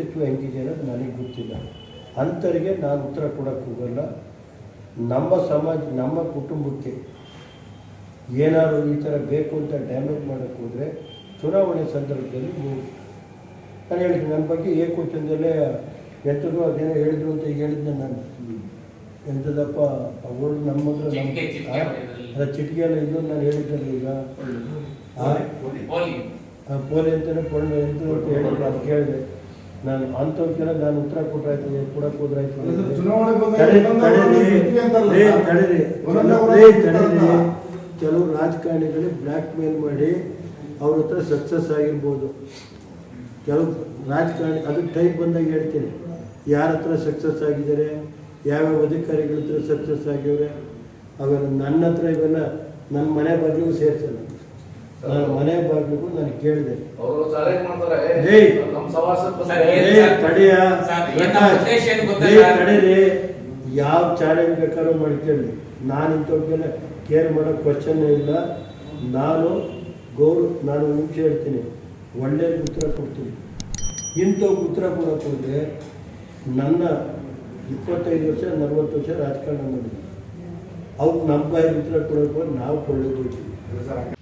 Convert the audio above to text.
ವ್ಯಕ್ತಿತ್ವ ಹೆಂಗಿದೆ ಅನ್ನೋದು ನನಗೆ ಗೊತ್ತಿಲ್ಲ. ಅಂಥವ್ರಿಗೆ ನಾನು ಉತ್ತರ ಕೊಡೋಕ್ಕೆ ಹೋಗಲ್ಲ. ನಮ್ಮ ಸಮಾಜ ನಮ್ಮ ಕುಟುಂಬಕ್ಕೆ ಏನಾದರೂ ಈ ಥರ ಬೇಕು ಅಂತ ಡ್ಯಾಮೇಜ್ ಮಾಡೋಕ್ಕೆ ಹೋದರೆ ಚುನಾವಣೆ ಸಂದರ್ಭದಲ್ಲಿ ನಾನು ಹೇಳಿದ್ದೆ ನನ್ನ ಬಗ್ಗೆ ಏಕೋಚನದಲ್ಲೇ ಎಂಥದ್ದು ಅದೇನೋ ಹೇಳಿದ್ರು ಅಂತ ಹೇಳಿದ್ದೆ ನಾನು. ಎಂಥದಪ್ಪ ಅವರು ನಮ್ಮ ಹತ್ರ ಅದ ಚಿಟಿಗೆ ಚಿಟಿಕೆ ಆ? ಹೊಡೆಯೋದ್ರಲ್ಲಿ. ಅಲ್ಲ ಚಿಟಿಕೆ ಎಲ್ಲ ಇನ್ನೊಂದು ನಾನು ಹೇಳಿದ್ದಲ್ಲ ಈಗ. ಪೋಲಿ. ಅಂತಲೇ ಪೊಳ್ಳು ಎಂತ ಅಂತ ಹೇಳಿದ್ರು ಅದು ಕೇಳಿದೆ. ನಾನು ಅಂಥವ್ಕೆಲ್ಲ ನಾನು ಉತ್ತರ ಕೊಟ್ರಾಯ್ತು ಕೂಡ. ಬಿಟ್ಟಾರಲ್ಲ. ಕೆಲವು ರಾಜಕಾರಣಿಗಳಿಗೆ ಬ್ಲ್ಯಾಕ್ ಮೇಲ್ ಮಾಡಿ ಅವ್ರ ಹತ್ರ ಸಕ್ಸಸ್ ಆಗಿರ್ಬೋದು ಕೆಲವು ರಾಜಕಾರಣಿ ಅದು ಟೈಪ್ ಬಂದಾಗ ಹೇಳ್ತೀನಿ ಯಾರ ಹತ್ರ ಸಕ್ಸಸ್ ಆಗಿದ್ದಾರೆ ಯಾವ್ಯಾವ ಅಧಿಕಾರಿಗಳ ಹತ್ರ ಸಕ್ಸಸ್ ಆಗ್ಯವ್ರೆ ಅವೆಲ್ಲ ನನ್ನ ಹತ್ರ ಇವೆಲ್ಲ ನನ್ನ ಮನೆ ಬಾಗಿಲಿಗೂ ಸೇರ್ಸಲ್ಲ ನನ್ನ ಮನೆ ಬರಬೇಕು ನಾನು ಕೇಳಿದೆ. ಅವರು ಚಾಲೆಂಜ್ ಮಾಡ್ತಾರೆ. ಏಯ್. ನಮ್ಮ? ತಡೆಯ? ಯಾವ ಚಾಲೆಂಜ್ ಬೇಕಾದ್ರೂ ಮಾಡ್ಕೊಳ್ಳಿ ನಾನು ಇಂಥವ್ರಿಗೆಲ್ಲ ಕೇರ್ ಮಾಡೋ ಕ್ವಶನ್ ಇಲ್ಲ. ನಾನು ಗೌರವ ನಾನು ನಿಮಿಷ ಹೇಳ್ತೀನಿ. ಒಳ್ಳೆ ಉತ್ತರ ಕೊಡ್ತೀನಿ. ಇಂಥವ್ ಉತ್ತರ ಕೊಡೋಕೆ ಹೋದರೆ ನನ್ನ ಇಪ್ಪತ್ತೈದು ವರ್ಷ ನಲ್ವತ್ತು ವರ್ಷ ರಾಜಕಾರಣ ಮಾಡಿದ್ದೀನಿ. ಅವ್ರು ನಮ್ಮ ಬಾಯಿ ಉತ್ತರ ಕೊಡೋಕೆ ನಾವು ಕೊಳ್ಳೋದು. ಸರ್.